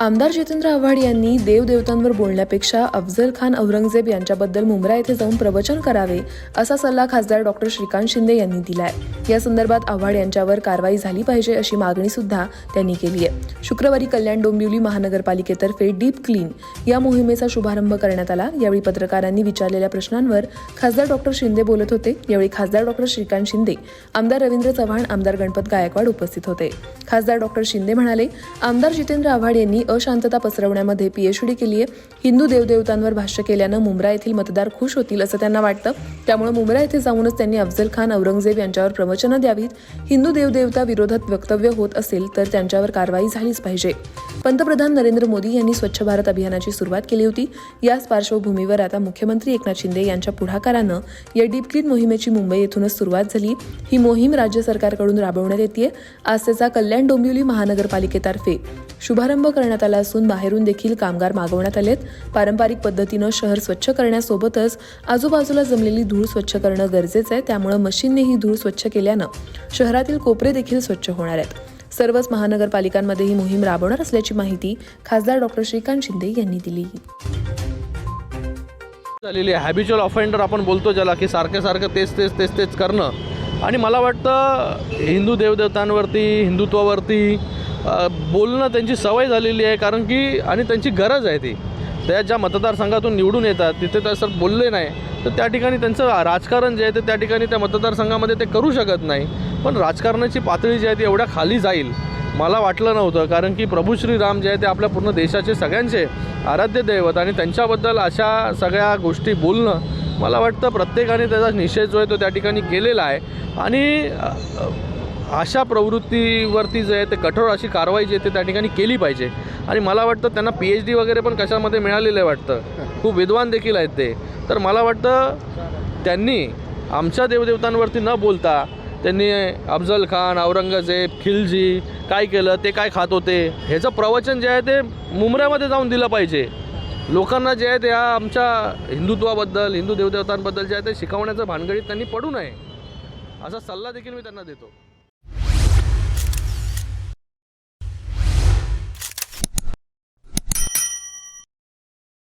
आमदार जितेंद्र आव्हाड यांनी देवदेवतांवर बोलण्यापेक्षा अफजल खान औरंगजेब यांच्याबद्दल मुंब्रा येथे जाऊन प्रवचन करावे असा सल्ला खासदार डॉक्टर श्रीकांत शिंदे यांनी दिलाय. या संदर्भात आव्हाड यांच्यावर कारवाई झाली पाहिजे अशी मागणी सुद्धा त्यांनी केली आहे. शुक्रवारी कल्याण डोंबिवली महानगरपालिकेतर्फे डीप क्लीन या मोहिमेचा शुभारंभ करण्यात आला. यावेळी पत्रकारांनी विचारलेल्या प्रश्नांवर खासदार डॉक्टर शिंदे बोलत होते. यावेळी खासदार डॉक्टर श्रीकांत शिंदे आमदार रवींद्र चव्हाण आमदार गणपत गायकवाड उपस्थित होते. खासदार डॉक्टर शिंदे म्हणाले आमदार जितेंद्र आव्हाड यांनी अशांतता पसरवण्यामध्ये पीएचडी केली आहे. हिंदू देवदेवतांवर भाष्य केल्यानं मुंब्रा येथील मतदार खुश होतील असं त्यांना वाटतं. त्यामुळे मुंब्रा येथे जाऊनच त्यांनी अफजल खान औरंगजेब यांच्यावर प्रवचनं द्यावीत. हिंदू देवदेवता विरोधात वक्तव्य होत असेल तर त्यांच्यावर कारवाई झालीच पाहिजे. पंतप्रधान नरेंद्र मोदी यांनी स्वच्छ भारत अभियानाची सुरुवात केली होती. याच पार्श्वभूमीवर आता मुख्यमंत्री एकनाथ शिंदे यांच्या पुढाकारानं या डीप क्लीन मोहिमेची मुंबई येथूनच सुरुवात झाली. ही मोहीम राज्य सरकारकडून राबवण्यात येते आज त्याचा कल्याण डोंबिवली महानगरपालिकेतर्फे शुभारंभ करण्यात आला असून बाहेरून देखील कामगार मागवण्यात आलेत. पारंपरिक पद्धतीनं शहर स्वच्छ करण्यासोबतच आजूबाजूला जमलेली धूळ स्वच्छ करणं गरजेचं आहे. त्यामुळे मशीनने ही धूळ स्वच्छ केल्यानं शहरातील कोपरे देखील स्वच्छ होणार आहेत. सर्वच महानगरपालिकांमध्ये ही मोहीम राबवणार असल्याची माहिती खासदार डॉक्टर श्रीकांत शिंदे यांनी दिली. झालेली आहे. हॅबिच्युअल ऑफेंडर आपण बोलतो ज्याला की सारखं सारखं तेच तेच तेच तेच करणं. आणि मला वाटतं हिंदू देवदेवतांवरती हिंदुत्वावरती बोलणं त्यांची सवय झालेली आहे कारण की आणि त्यांची गरज आहे ती. त्या ज्या मतदारसंघातून निवडून येतात तिथे तसं बोलले नाही. तर त्या ठिकाणी त्यांचं राजकारण जे आहे ते त्या ठिकाणी त्या मतदारसंघामध्ये ते करू शकत नाही. पण राजकारणाची पातळी जी आहे ती एवढ्या खाली जाईल मला वाटलं नव्हतं. कारण की प्रभू श्रीराम जे आहे ते आपल्या पूर्ण देशाचे सगळ्यांचे आराध्य दैवत आणि त्यांच्याबद्दल अशा सगळ्या गोष्टी बोलणं मला वाटतं प्रत्येकाने त्याचा निषेध जो आहे तो त्या ठिकाणी केलेला आहे. आणि अशा प्रवृत्तीवरती जे आहे ते कठोर अशी कारवाई जी आहे ते त्या ठिकाणी केली पाहिजे. आणि मला वाटतं त्यांना पी एच डी वगैरे पण कशामध्ये मिळालेलं आहे वाटतं. खूप विद्वान देखील आहेत ते. तर मला वाटतं त्यांनी आमच्या देवदेवतांवरती न बोलता त्यांनी अफजल खान औरंगजेब खिलजी काय केलं ते काय खात होते ह्याचं प्रवचन जे आहे ते मुंबऱ्यामध्ये जाऊन दिलं पाहिजे. लोकांना जे आहे ते या आमच्या हिंदुत्वाबद्दल हिंदू देवदेवतांबद्दल जे आहे ते शिकवण्याचं भानगडीत त्यांनी पडू नये. असा सल्ला देखील मी त्यांना देतो.